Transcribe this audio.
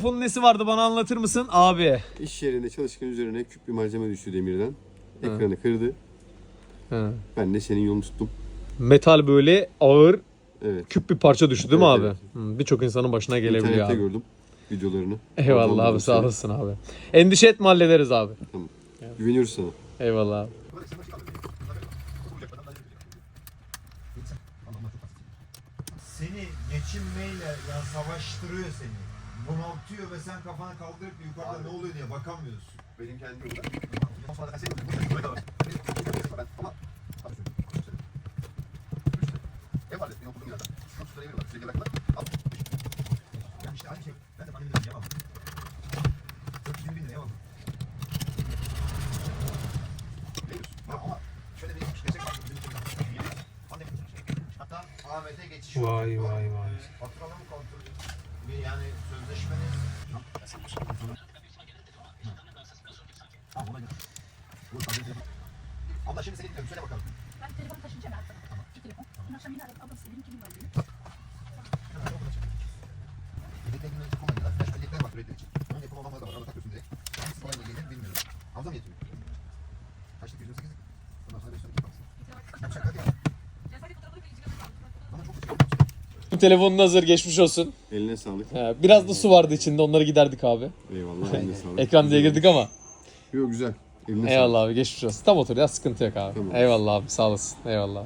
Telefonun nesi vardı bana anlatır mısın abi? İş yerinde çalışırken üzerine küp bir malzeme düştü demirden. Ekranı kırdı. Ben de senin yolunu tuttum. Metal böyle ağır Evet. küp bir parça düştü değil mi Evet, abi? evet. Hı, Birçok insanın başına gelebiliyor İnternette abi. gördüm videolarını. Eyvallah abi buldum sağ seni. olasın abi. Endişe etme hallederiz abi. Güveniyoruz sana. Eyvallah abi. Seni geçinmeyle yani savaştırıyor seni. Bunaltıyor ve sen kafana kaldırıp yukarıda ne oluyor diye bakamıyorsun. Benim kendi Yani işte aynı şey. Ben de pandemiden aldım. 420 bin liraya aldım. Ya ama şöyle bir gerçek var. Pandemi Hatta Ahmet'e geçiş. Vay, vay, vay. Faturaların kontrolü. Bir yani. Tamam ona göre. Bu tabii. Abla şimdi seni dinliyorum. Söyle bakalım. Ben telefonu taşıyacağım her zaman. İki telefon. Dün akşam yine aradım. Ablası dedim kimin var diye. Yedekle ilgili ya. Flash bellekler var üretmek için. Onun yapım olanları da var. Arada takıyorsun direkt. Hangisi kolay gelir bilmiyorum. Hamza mı yetiyor? Telefonun hazır geçmiş olsun. Eline sağlık. He, biraz da su vardı içinde onları giderdik abi. Eyvallah eline sağlık. Ekran diye girdik ama. Yok güzel. Eline Eyvallah abi geçmiş olsun. Tam otur ya sıkıntı yok abi. Tamam. Eyvallah abi sağ olasın. Eyvallah.